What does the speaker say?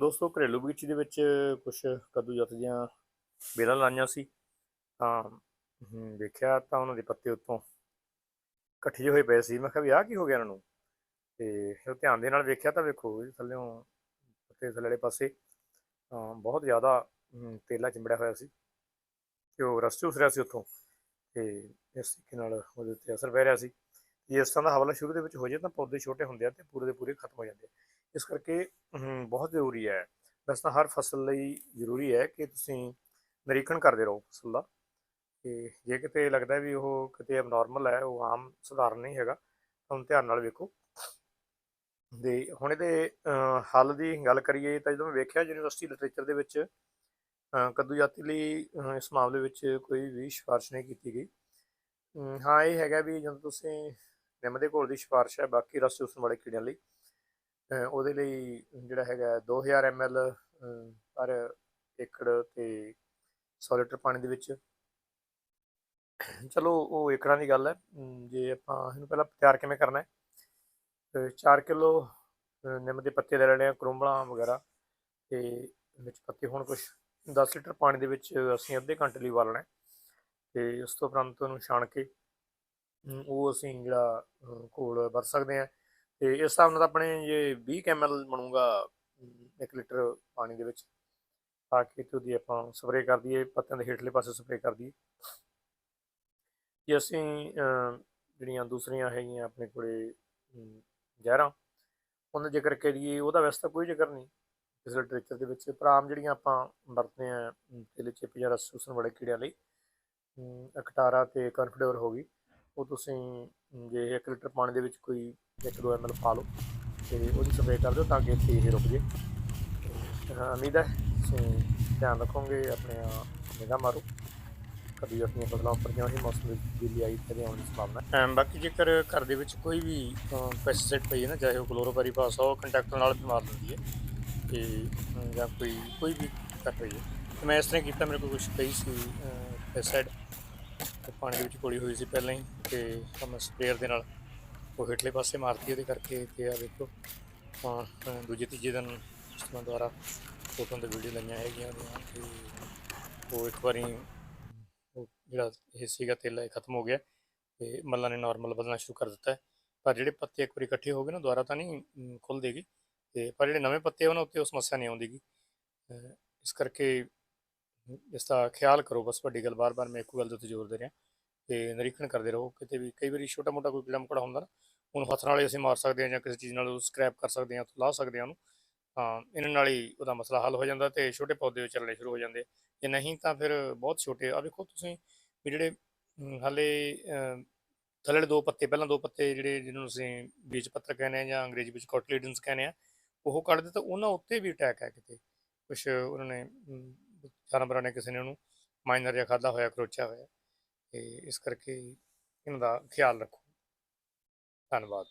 ਦੋਸਤੋ ਘਰੇਲੂ ਬਗੀਚੀ ਦੇ ਵਿੱਚ ਕੁਝ ਕੱਦੂ ਜੱਤ ਦੀਆਂ ਬੇਲਾਂ ਲਾਈਆਂ ਸੀ। ਤਾਂ ਹਮ, ਦੇਖਿਆ ਤਾਂ ਉਹਨਾਂ ਦੇ ਪੱਤੇ ਉੱਤੋਂ ਇਕੱਠੇ ਹੋਏ ਪਏ ਸੀ। ਮੈਂ ਕਿਹਾ ਵੀ ਆਹ ਕੀ ਹੋ ਗਿਆ ਇਹਨਾਂ ਨੂੰ? ਤੇ ਫਿਰ ਧਿਆਨ ਦੇ ਨਾਲ ਵੇਖਿਆ ਤਾਂ ਵੇਖੋ ਇਹ ਥੱਲੇੋਂ ਪੱਤੇ ਥੱਲੇ ਵਾਲੇ ਪਾਸੇ ਤਾਂ ਬਹੁਤ ਜ਼ਿਆਦਾ ਤੇਲਾ ਚਿੰਬੜਿਆ ਹੋਇਆ ਸੀ। ਤੇ ਉਹ ਰਸ ਚੂਸ ਰਿਹਾ ਸੀ ਉੱਥੋਂ। ਤੇ ਇਸ ਤਰੀਕੇ ਨਾਲ ਉਹਦੇ ਉੱਤੇ ਅਸਰ ਪੈ ਰਿਹਾ ਸੀ। ਜੇ ਇਸ ਤਰ੍ਹਾਂ ਦਾ ਹਵਾਲਾ ਸ਼ੁਰੂ ਦੇ ਵਿੱਚ ਹੋ ਜਾਏ ਤਾਂ ਪੌਦੇ ਛੋਟੇ ਹੁੰਦੇ ਆ ਤੇ ਪੂਰੇ ਦੇ ਪੂਰੇ ਖਤਮ ਹੋ ਜਾਂਦੇ ਆ। ਇਸ ਕਰਕੇ ਬਹੁਤ ਜ਼ਰੂਰੀ ਹੈ। ਵੈਸੇ ਤਾਂ ਹਰ ਫਸਲ ਲਈ ਜ਼ਰੂਰੀ ਹੈ ਕਿ ਤੁਸੀਂ ਨਿਰੀਖਣ ਕਰਦੇ ਰਹੋ ਫਸਲ ਦਾ। ਤੇ ਜੇ ਕਿਤੇ ਲੱਗਦਾ ਵੀ ਉਹ ਕਿਤੇ ਅਬਨੋਰਮਲ ਹੈ, ਉਹ ਆਮ ਸੁਧਾਰਨ ਨਹੀਂ ਹੈਗਾ, ਤਾਂ ਧਿਆਨ ਨਾਲ ਵੇਖੋ। ਦੇ ਹੁਣ ਇਹਦੇ ਹੱਲ ਦੀ ਗੱਲ ਕਰੀਏ ਤਾਂ ਜਦੋਂ ਮੈਂ ਵੇਖਿਆ ਯੂਨੀਵਰਸਿਟੀ ਲਿਟਰੇਚਰ ਦੇ ਵਿੱਚ ਕੱਦੂ ਜਾਤੀ ਲਈ ਇਸ ਮਾਮਲੇ ਵਿੱਚ ਕੋਈ ਵੀ ਸਿਫਾਰਿਸ਼ ਨਹੀਂ ਕੀਤੀ ਗਈ। ਹਾਂ, ਇਹ ਹੈਗਾ ਵੀ ਜਦੋਂ ਤੁਸੀਂ ਨਿੰਮ ਦੇ ਘੋਲ ਦੀ ਸਿਫਾਰਿਸ਼ ਹੈ, ਬਾਕੀ ਰਸ ਚੂਸਣ ਵਾਲੇ ਕੀੜਿਆਂ ਲਈ ਉਹਦੇ ਲਈ ਜਿਹੜਾ ਹੈਗਾ 2000 ml ਅਹ, ਪਰ ਏਕੜ ਤੇ 100 ਲੀਟਰ ਪਾਣੀ ਦੇ ਵਿੱਚ। ਚਲੋ ਉਹ ਏਕੜਾਂ ਦੀ ਗੱਲ ਹੈ। ਜੇ ਆਪਾਂ ਇਹਨੂੰ ਪਹਿਲਾਂ ਤਿਆਰ ਕਿਵੇਂ ਕਰਨਾ ਹੈ? ਤੇ 4 ਕਿਲੋ ਨਿੰਮ ਦੇ ਪੱਤੇ ਲੈ ਲੈਣੇ ਆ ਕਰੂੰਬਲਾਂ ਵਗੈਰਾ ਤੇ ਵਿੱਚ ਪੱਤੇ ਹੋਣ ਕੁਝ 10 ਲੀਟਰ ਪਾਣੀ ਦੇ ਵਿੱਚ ਅਸੀਂ ਅੱਧੇ ਘੰਟੇ ਲਈ ਉਬਾਲਣਾ ਹੈ ਤੇ ਉਸ ਤੋਂ ਉਪਰੰਤ ਉਹਨੂੰ ਛਾਣ ਕੇ ਉਹ ਅਸੀਂ ਜਿਹੜਾ ਅਹ, ਘੋਲ ਵਰਤ ਸਕਦੇ ਹਾਂ। ਤੇ ਇਸ ਹਿਸਾਬ ਨਾਲ ਤਾਂ ਆਪਣੇ ਜੇ 20 ml ਬਣੂਗਾ 1 ਲੀਟਰ ਪਾਣੀ ਦੇ ਵਿੱਚ ਪਾ ਕੇ ਤੇ ਉਹਦੀ ਆਪਾਂ ਸਪਰੇਅ ਕਰ ਦਈਏ ਪੱਤਿਆਂ ਦੇ ਹੇਠਲੇ ਪਾਸੇ ਸਪਰੇਅ ਕਰ ਦਈਏ। ਜੇ ਅਸੀਂ ਜਿਹੜੀਆਂ ਦੂਸਰੀਆਂ ਹੈਗੀਆਂ ਆਪਣੇ ਕੋਲੇ ਜ਼ਹਿਰਾਂ ਉਹਨਾਂ ਦਾ ਜ਼ਿਕਰ ਕਰੀਏ ਉਹਦਾ ਵੈਸੇ ਤਾਂ ਕੋਈ ਜ਼ਿਕਰ ਨਹੀਂ ਇਸ ਲਿਟਰੇਚਰ ਦੇ ਵਿੱਚ। ਪਰ ਆਮ ਜਿਹੜੀਆਂ ਆਪਾਂ ਵਰਤਦੇ ਆ ਤੇਲੇ ਚਿਪ ਜਾਂ ਰਸ ਚੂਸਣ ਵਾਲੇ ਕੀੜਿਆਂ ਲਈ ਅਮ, ਅਕਟਾਰਾ ਤੇ ਕਨਫਡੋਰ ਹੋ ਗਈ ਉਹ ਤੁਸੀਂ ਜੇ 1 ਲੀਟਰ ਪਾਣੀ ਦੇ ਵਿੱਚ ਕੋਈ 1-2 ml ਪਾ ਲਓ ਤੇ ਉਹਦੀ ਸਪਰੇਅ ਕਰ ਦਿਓ ਤਾਂ ਕਿ ਇੱਥੇ ਇਹ ਰੁਕ ਜੇ। ਤੇ, ਉਮੀਦ ਹੈ ਤੁਸੀਂ ਧਿਆਨ ਰੱਖੋਗੇ ਆਪਣੇ ਨਿਗਾਹ ਮਾਰੋ। ਕਦੀ ਆਪਣੀਆਂ ਫਸਲਾਂ ਉੱਪਰ ਜਿਉਂ ਹੀ ਮੌਸਮ ਵਿੱਚ ਤਬਦੀਲੀ ਆਈ ਤੇ ਆਉਣ ਦੀ ਸੰਭਾਵਨਾ ਬਾਕੀ ਜੇਕਰ ਘਰ ਦੇ ਵਿੱਚ ਕੋਈ ਵੀ ਪੈਸਟੀਸਾਈਡ ਪਈ ਹੈ ਨਾ ਚਾਹੇ ਉਹ ਕਲੋਰੋਪੈਰੀਫਾਸ ਹੋ ਕੰਟੈਕਟ ਨਾਲ ਬਿਮਾਰ ਹੁੰਦੀ ਹੈ ਤੇ ਜਾਂ ਕੋਈ ਕੋਈ ਵੀ ਕਰ ਰਹੀ ਹੈ। ਤੇ ਮੈਂ ਇਸ ਤਰ੍ਹਾਂ ਕੀਤਾ ਮੇਰੇ ਕੋਲ ਕੁਝ ਪਈ ਸੀ ਪੈਸਟੀਸਾਈਡ ਪਾਣੀ ਦੇ ਵਿੱਚ ਘੋਲੀ ਹੋਈ ਸੀ ਪਹਿਲਾਂ ਹੀ। ਤੇ ਤਾਂ ਮੈਂ ਦੇ ਨਾਲ ਉਹ ਹੇਠਲੇ ਪਾਸੇ ਮਾਰਤੀ ਉਹਦੇ ਕਰਕੇ ਤੇ ਆ ਵੇਖੋ ਹਾਂ ਦੂਜੇ ਤੀਜੇ ਦਿਨ ਇਸਤੇਮਾਲ ਦੁਆਰਾ ਫੋਟੋਆਂ ਤੇ ਵੀਡੀਓ ਲਈਆਂ ਹੈਗੀਆਂ ਉਹਦੀਆਂ ਤੇ ਉਹ ਇੱਕ ਵਾਰੀ ਉਹ ਜਿਹੜਾ ਇਹ ਸੀਗਾ ਤੇਲ ਇਹ ਖਤਮ ਹੋ ਗਿਆ ਤੇ ਮੱਲਾਂ ਨੇ ਨਾਰਮਲ ਬਦਲਣਾ ਸ਼ੁਰੂ ਕਰ ਦਿੱਤਾ। ਪਰ ਜਿਹੜੇ ਪੱਤੇ ਇੱਕ ਵਾਰੀ ਇਕੱਠੇ ਹੋ ਗਏ ਨਾ ਦੁਬਾਰਾ ਤਾਂ ਨਹੀਂ ਅਮ, ਖੁੱਲ੍ਹਦੇਗੀ। ਤੇ ਪਰ ਜਿਹੜੇ ਨਵੇਂ ਪੱਤੇ ਉਹਨਾਂ ਉੱਤੇ ਉਹ ਸਮੱਸਿਆ ਨਹੀਂ ਆਉਂਦੀਗੀ। ਅਹ, ਇਸ ਕਰਕੇ ਇਸ ਦਾ ਖਿਆਲ ਕਰੋ ਬਸ ਵੱਡੀ ਗੱਲ ਬਾਰ-ਬਾਰ ਮੈਂ ਇੱਕੋ ਗੱਲ ਦੇ ਜ਼ੋਰ ਦੇ ਰਿਹਾ। ਤੇ ਨਿਰੀਖਣ ਕਰਦੇ ਰਹੋ, ਕਿਤੇ ਵੀ ਕਈ ਵਾਰੀ ਛੋਟਾ ਮੋਟਾ ਕੋਈ ਕੀੜਾ ਮਕੜਾ ਹੁੰਦਾ ਨਾ, ਉਹਨੂੰ ਹੱਥ ਨਾਲ ਹੀ ਅਸੀਂ ਮਾਰ ਸਕਦੇ ਹਾਂ ਜਾਂ ਕਿਸੇ ਚੀਜ਼ ਨਾਲ ਸਕ੍ਰੈਪ ਕਰ ਸਕਦੇ ਹਾਂ ਲਾਹ ਸਕਦੇ ਹਾਂ ਉਹਨੂੰ ਤਾਂ ਇਹਨਾਂ ਨਾਲ ਹੀ ਉਹਦਾ ਮਸਲਾ ਹੱਲ ਹੋ ਜਾਂਦਾ ਤੇ ਛੋਟੇ ਪੌਦੇ ਚੱਲਣੇ ਸ਼ੁਰੂ ਹੋ ਜਾਂਦੇ। ਜੇ ਨਹੀਂ ਤਾਂ ਫਿਰ ਬਹੁਤ ਛੋਟੇ ਆ ਵੇਖੋ ਤੁਸੀਂ ਵੀ ਜਿਹੜੇ ਹਾਲੇ ਥੱਲੇ ਦੋ ਪੱਤੇ, ਪਹਿਲਾਂ ਦੋ ਪੱਤੇ ਜਿਹੜੇ ਜਿਹਨੂੰ ਅਸੀਂ ਬੀਜ ਪੱਤਰ ਕਹਿੰਦੇ ਆ ਜਾਂ ਅੰਗਰੇਜ਼ੀ ਵਿੱਚ ਕੋਟਲੀਡਨਸ ਕਹਿੰਦੇ ਆ ਉਹ ਕੱਢ ਦਿੱਤਾ, ਉਹਨਾਂ ਉੱਤੇ ਵੀ ਅਟੈਕ ਹੈ ਕਿਤੇ। ਕੁਝ ਉਹਨਾਂ ਨੇ ਜਾਨਵਰਾਂ ਨੇ ਕਿਸੇ ਨੇ ਉਹਨੂੰ ਮਾਈਨਰ ਜਿਹਾ ਖਾਦਾ ਹੋਇਆ, ਖਰੋਚਿਆ ਹੋਇਆ। ਤੇ ਇਸ ਕਰਕੇ ਇਹਨਾਂ ਦਾ ਖਿਆਲ ਰੱਖੋ। ਧੰਨਵਾਦ।